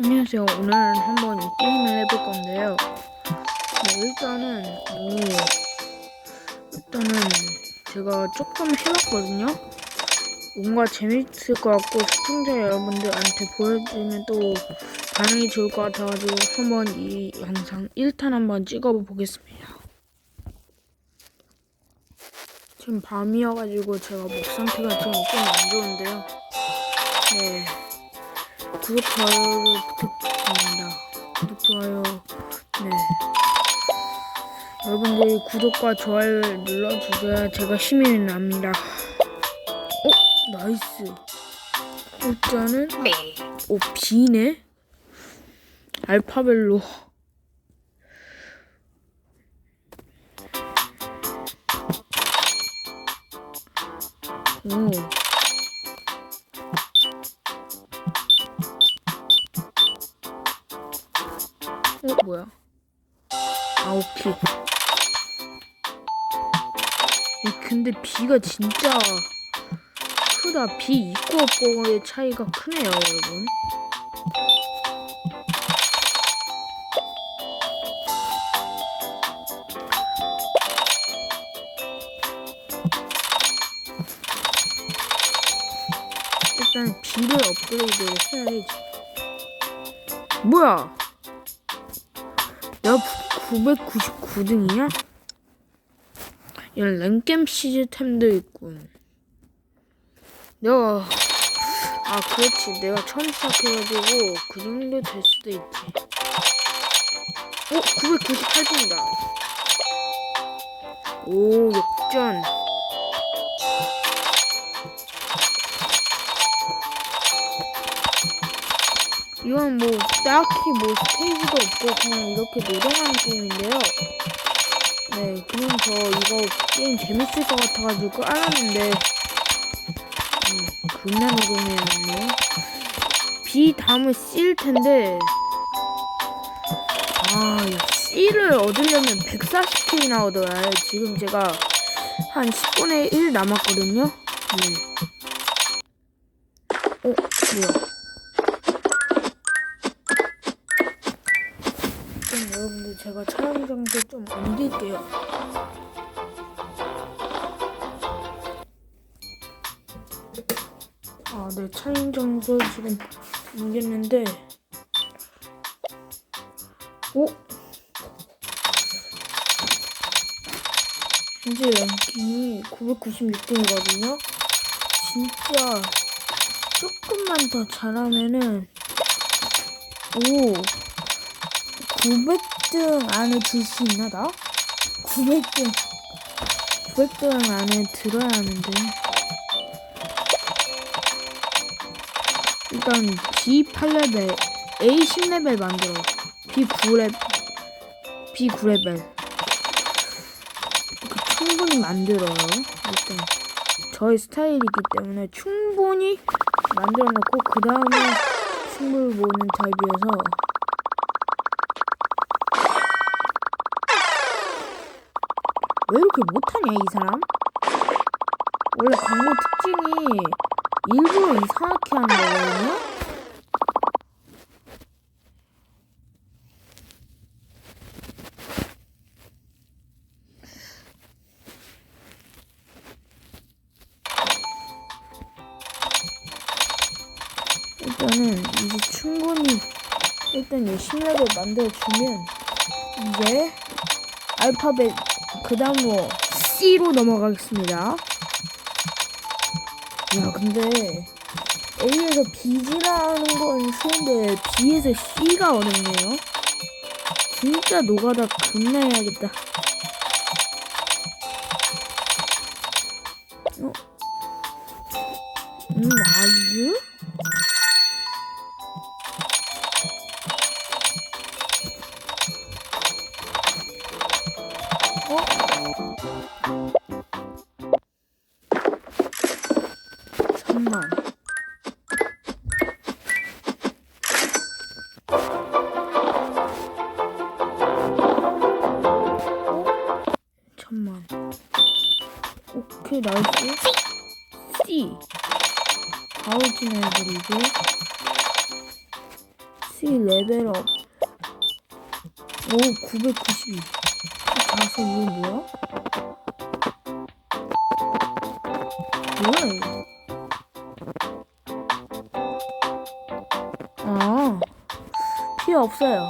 안녕하세요. 오늘 한번 이 게임을 해볼 건데요. 네, 일단은 오, 일단은 제가 조금 해봤거든요. 뭔가 재밌을 것 같고 시청자 여러분들한테 보여주면 또 반응이 좋을 것 같아가지고 한번 이 영상 1탄 한번 찍어보겠습니다. 지금 밤이어가지고 제가 목 상태가 지금 좀 안 좋은데요. 네. 구독, 좋아요를 부탁드립니다. 구독, 좋아요. 네. 여러분들이 구독과 좋아요를 눌러주셔야 제가 힘이 납니다. 어? 나이스. 일단은, 오, B네? 알파벨로. 오. 뭐야? 아. 이 근데 비가 진짜 크다. 비 있고 없고의 차이가 크네요, 여러분. 일단 비를 업그레이드를 해야지. 뭐야? 내가 999등이야? 얘 랭겜 시스템도 있군. 내가 아 그렇지 내가 처음 시작해가지고 그 정도 될 수도 있지. 오 998등이다. 오 역전. 이건 뭐 딱히 뭐 스테이지도 없고 그냥 이렇게 노동하는 게임인데요. 네, 그냥 저 이거 게임 재밌을 것 같아가지고 알았는데 음, 겁나 노동해야겠네. B 다음은 C일 텐데 아, 야, C를 얻으려면 140킬이 나오더라. 지금 제가 한 10분의 1 남았거든요. 네. 어, 뭐야? 제가 촬영 장소 좀 옮길게요. 아, 네 촬영 장소 지금 옮겼는데, 오, 현재 랭킹이 996등이거든요. 진짜 조금만 더 잘하면은 오. 900 등 안에 들 수 있나 나? 900등. 900등 안에 들어야 하는데. 일단 B 8레벨 A 10레벨 만들어. B 9레벨 B 9레벨. 충분히 만들어요 일단. 저의 스타일이기 때문에 충분히 만들어 놓고 그 다음에 승부를 보는 타입이어서 왜 이렇게 못하냐 이 사람? 원래 광고 특징이 일부러 이상하게 하는 거거든요? 일단은 이제 충분히 일단 열심히 하게 만들어주면 이제 알파벳 그 다음으로 C로 넘어가겠습니다. 야 근데 A에서 B지라는 건 쉬운데 B에서 C가 어렵네요. 진짜 노가다 겁나 해야겠다. 어? 음? 천 오케이 나이스. C. 바로 진행해버리고 C 레벨업. 오, 992. 가서 이거 뭐야? 뭐야, 이거? 아, 필요 없어요.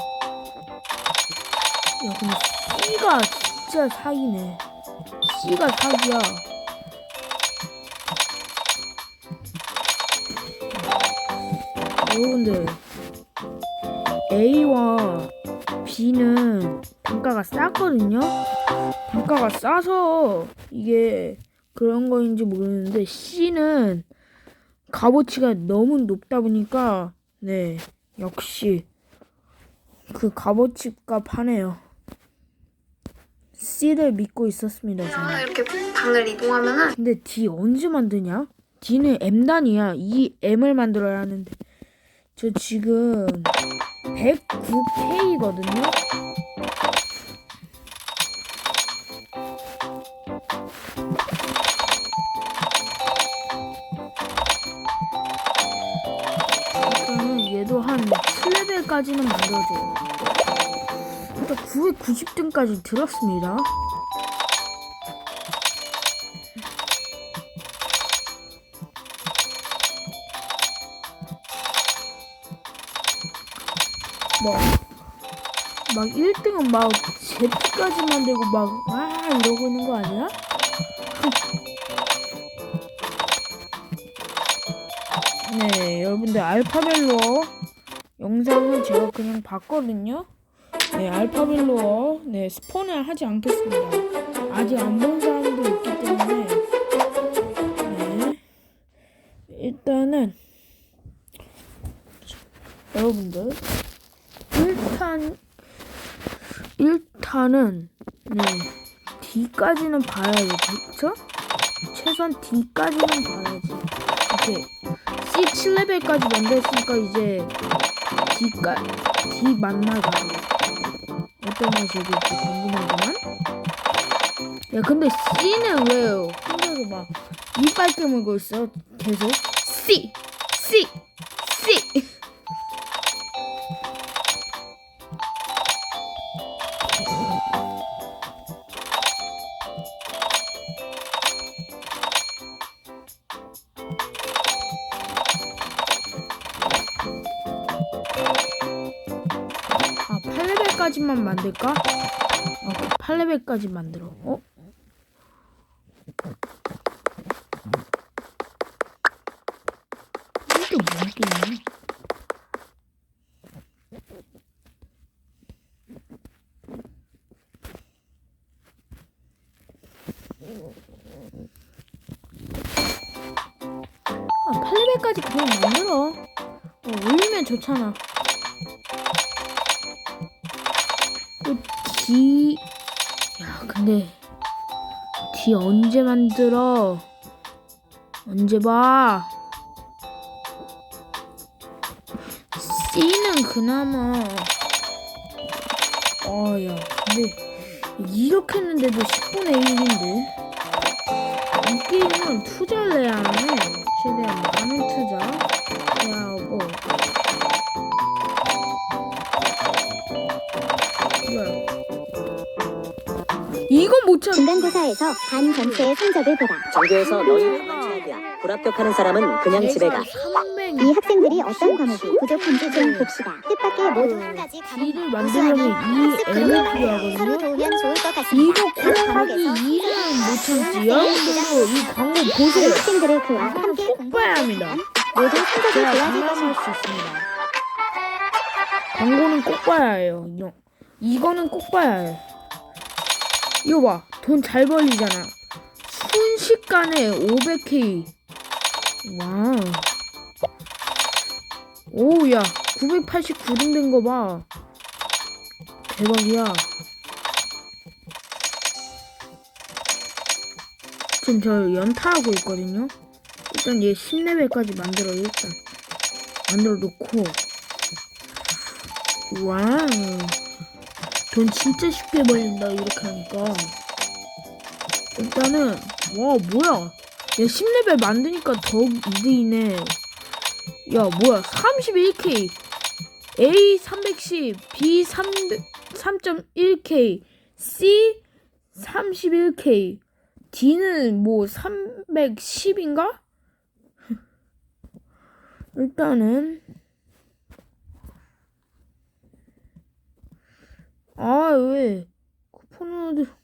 야, 근데 C가 진짜 사기네. C가 사기야. 여러분들, A와 B는 단가가 싸거든요? 단가가 싸서 이게 그런 거인지 모르는데 C는 값어치가 너무 높다 보니까 네 역시 그 값어치 값하네요. C를 믿고 있었습니다 저는. 이렇게 방을 이동하면은 근데 D 언제 만드냐? D는 M 단위야. 이 M을 만들어야 하는데 저 지금 109K거든요. 일단은 얘도 한 7레벨까지는 만들어줘요. 일단 990등까지 들었습니다. 막 1등은 막 Z까지 만들고 막, 와, 이러고 있는 거 아니야? 네, 여러분들 알파벨로 영상을 제가 그냥 봤거든요. 네, 알파벨로 네, 스폰을 하지 않겠습니다. 아직 안 본 사람도 있기 때문에 네. 일단은 여러분들 일단 일단은 네 D까지는 봐야죠 그렇죠? 최소한 D까지는 봐야지. 이렇게 C 7레벨까지 만들었으니까 이제 D까 D 만나가 어떤 맛이 될지 궁금하구만. 야 근데 C는 왜요? 혼자서 막 이빨 깨물고 있어? 계속? C! C 8레벨까지만 만들까? 어, 8레벨까지 만들어. 어? 이게 뭔 게임이야? 아, 8레벨까지 그냥 만들어. 어, 올리면 좋잖아. D 야 근데 D 언제 만들어? 언제 봐? C는 그나마 어야 근데 이렇게 했는데도 10분의 1인데? 이 게임은 투자를 해야 하네. 최대한 많은 투자. 해야 하고 이건 못 참아 중간고사에서 반 전체의 성적을 보라. 전교에서 너희는 망쳐야 돼. 불합격하는 사람은 그냥 집에 가. 300이 학생들이 어떤 과목이 부족한지 좀 봅시다. 뜻밖의 모든 한 가지 D를 만들려면 이 M이 서로 필요하거든요. 도우면 좋을 것 같습니다. 이거 곱하기 2는 못 참지. 여러분들도 이 광고 이 보세요. 학생들의 그와 함께 꼭 봐야 합니다. 모든 성적이 제가 좋아질 장담할 것입니다. 수 있습니다. 광고는 꼭 봐야 해요. 이거. 이거는 꼭 봐야 해. 이거 봐. 돈 잘 벌리잖아. 순식간에 500K. 와우. 오, 야. 989등 된 거 봐. 대박이야. 지금 저 연타하고 있거든요. 일단 얘 10레벨까지 만들어 일단 만들어 놓고 와우 돈 진짜 쉽게 벌린다 이렇게 하니까. 일단은 와 뭐야? 얘 10레벨 만드니까 더 이득이네. 야 뭐야? 31K A 310, B 3 3.1K, C 31K, D는 뭐 310인가? 일단은 아 왜? 쿠폰을 들-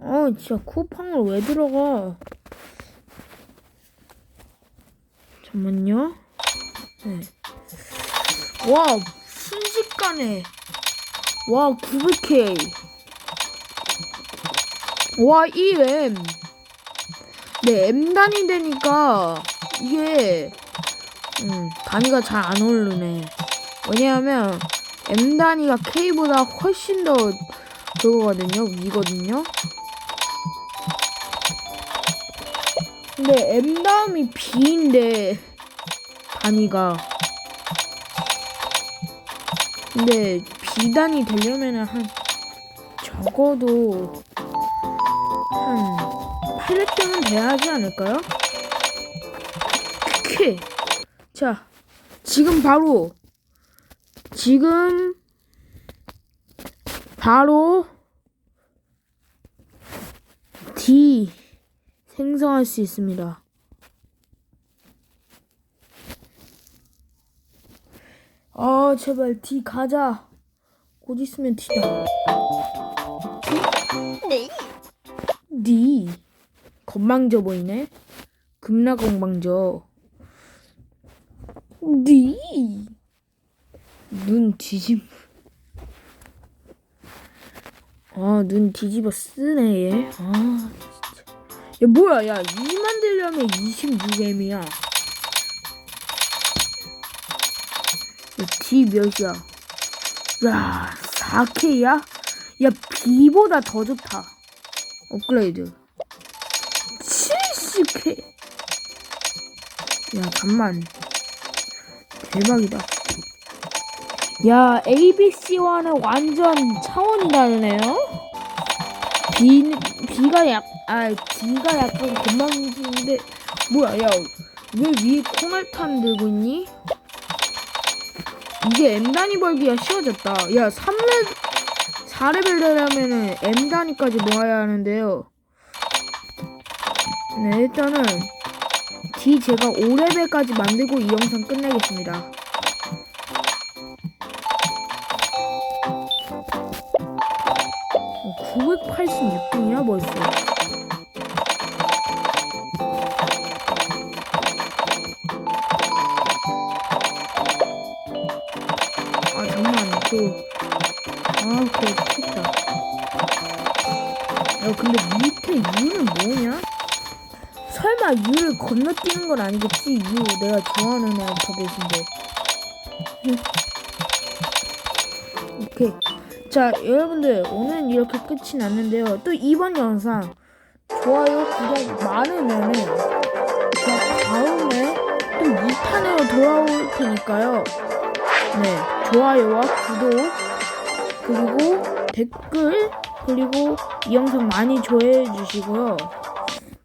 아 진짜 쿠팡을 왜 들어가? 잠만요. 네. 와 순식간에. 와 900K 와 1M 네 M 단위 되니까 이게 음 단위가 잘 안 오르네. 왜냐하면 M 단위가 K보다 훨씬 더 그거거든요. 위거든요. 근데 M 다음이 B인데 단위가. 근데 B 단위 되려면은 한 적어도 한 800점은 돼야 하지 않을까요? 오케이 자 지금 바로 지금 바로 D 생성할 수 있습니다. 아 제발 D 가자. 곧 있으면 D다. 네. D 건방져 보이네. 금나 건방져. D 눈 뒤집. 아, 눈 뒤집어 쓰네, 얘. 아, 진짜. 야, 뭐야, 야, 이 만들려면 26M이야. 야, D 몇이야? 야, 4K야? 야, B보다 더 좋다. 업그레이드. 70K. 야, 잠만. 대박이다. 야, ABC와는 완전 차원이 다르네요? B, B가 약, 아, B가 약간 건방지는데, 뭐야, 야, 왜 위에 콩알탄 들고 있니? 이게 M 단위 벌기가 쉬워졌다. 야, 3레, 4레벨 되려면은 M 단위까지 모아야 하는데요. 네, 일단은, D 제가 5레벨까지 만들고 이 영상 끝내겠습니다. 986등이야 벌써. 아 잠만 그. 아 그래 됐다. 야 근데 밑에 U는 뭐냐? 설마 U를 건너뛰는 건 아니겠지? U 내가 좋아하는 알파벳인데. 오케이. 자, 여러분들 오늘 이렇게 끝이 났는데요. 또 이번 영상 좋아요, 구독 많으면은 제가 다음에 또 2탄으로 돌아올 테니까요. 네, 좋아요와 구독 그리고 댓글 그리고 이 영상 많이 좋아해 주시고요.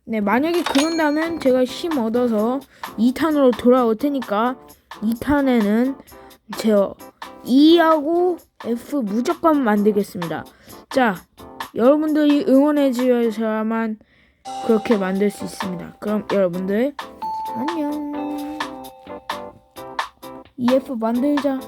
네, 만약에 그런다면 제가 힘 얻어서 2탄으로 돌아올 테니까 2탄에는 제가 E하고 F 무조건 만들겠습니다. 자, 여러분들이 응원해 주셔야만 그렇게 만들 수 있습니다. 그럼 여러분들 안녕. EF 만들자.